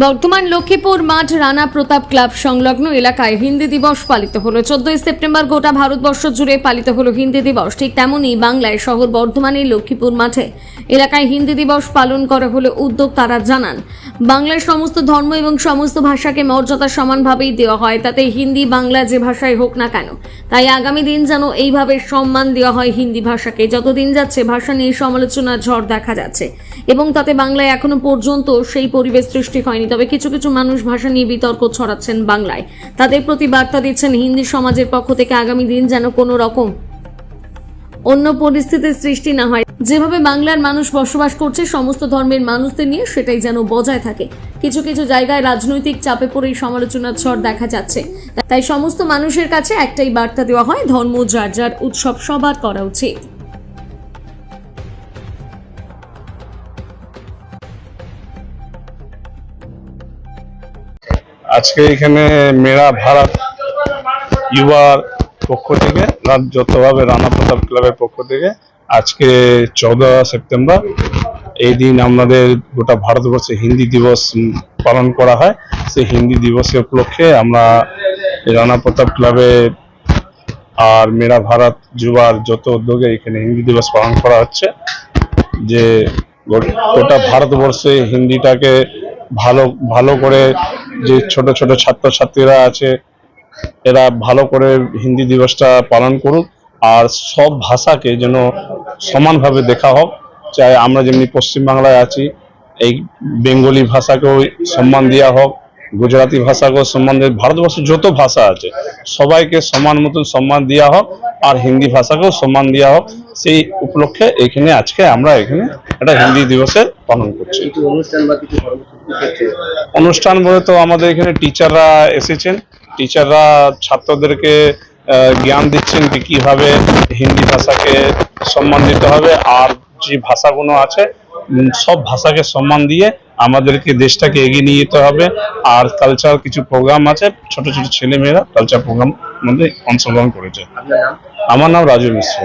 বর্তমান লক্ষ্মীপুর মাঠ রানা প্রতাপ ক্লাব সংলগ্ন এলাকায় হিন্দি দিবস পালিত হলো। চোদ্দই সেপ্টেম্বর গোটা ভারতবর্ষ জুড়ে পালিত হলো হিন্দি দিবস। ঠিক তেমনই বাংলায় শহর বর্ধমানের লক্ষ্মীপুর মাঠে এলাকায় হিন্দি দিবস পালন করা হলে উদ্যোগ তারা জানান। বাংলার সমস্ত ধর্ম এবং সমস্ত ভাষাকে মর্যাদা সমানভাবেই দেওয়া হয়, তাতে হিন্দি, বাংলা যে ভাষায় হোক না কেন। তাই আগামী দিন যেন এইভাবে সম্মান দেওয়া হয় হিন্দি ভাষাকে। যতদিন যাচ্ছে ভাষা নিয়ে সমালোচনার ঝড় দেখা যাচ্ছে এবং তাতে বাংলায় এখনও পর্যন্ত সেই পরিবেশ সৃষ্টি হয়নি। তবে কিছু কিছু মানুষ ভাষা নিয়ে বিতর্ক ছড়াচ্ছেন বাংলায়। তাদের প্রতি বার্তা দিচ্ছেন হিন্দি সমাজের পক্ষ থেকে আগামী দিন যেন কোনো রকম অন্য পরিস্থিতির সৃষ্টি না হয়। যেভাবে বাংলার মানুষ বসবাস করছে, সমস্ত ধর্মের মানুষদের নিয়ে সেটাই যেন বজায় থাকে। কিছু কিছু জায়গায় রাজনৈতিক চাপে পড়ে সমালোচনার ঝড় দেখা যাচ্ছে। তাই সমস্ত মানুষের কাছে একটাই বার্তা দেওয়া হয়, ধর্ম যার যার উৎসব সবার করা উচিত। আজকে এখানে মেরা ভারত ইউবার পক্ষ থেকে যতভাবে রানা প্রতাপ ক্লাবের পক্ষ থেকে আজকে চৌদা সেপ্টেম্বর এই দিন আমাদের গোটা ভারতবর্ষে হিন্দি দিবস পালন করা হয়। সেই হিন্দি দিবসের উপলক্ষে আমরা রানা প্রতাপ ক্লাবে আর মেরা ভারত যুবার যত উদ্যোগে এখানে হিন্দি দিবস পালন করা হচ্ছে। যে গোটা ভারতবর্ষে হিন্দিটাকে ভালো ভালো করে যে ছোট ছোট ছাত্রছাত্রীরা আছে, এরা ভালো করে হিন্দি দিবসটা পালন করুক আর সব ভাষাকে যেন সমানভাবে দেখা হোক। চাই আমরা যেমনি পশ্চিমবাংলায় আছি, এই বেঙ্গলি ভাষাকেও সম্মান দেওয়া হোক, গুজরাটি ভাষাকেও সম্মান দেওয়া ভারতবর্ষের যত ভাষা আছে, সবাইকে সমান মতন সম্মান দেওয়া হোক আর হিন্দি ভাষাকেও সম্মান দেওয়া হোক। সেই উপলক্ষে এখানে আজকে আমরা এখানে একটা হিন্দি দিবসের পালন করছি। অনুষ্ঠান বলে তো আমাদের এখানে টিচাররা এসেছেন। টিচাররা ছাত্রদেরকে জ্ঞান দিচ্ছেন যে কীভাবে হিন্দি ভাষাকে সম্মান দিতে হবে। আর যে ভাষাগুলো আছে সব ভাষাকে সম্মান দিয়ে আমাদেরকে দেশটাকে এগিয়ে নিয়ে যেতে হবে। আর কালচার কিছু প্রোগ্রাম আছে ছোট ছোট ছেলে মেয়েরা কালচার প্রোগ্রাম মধ্যে অংশগ্রহণ করেছে। আমার নাম রাজু মিশ্র।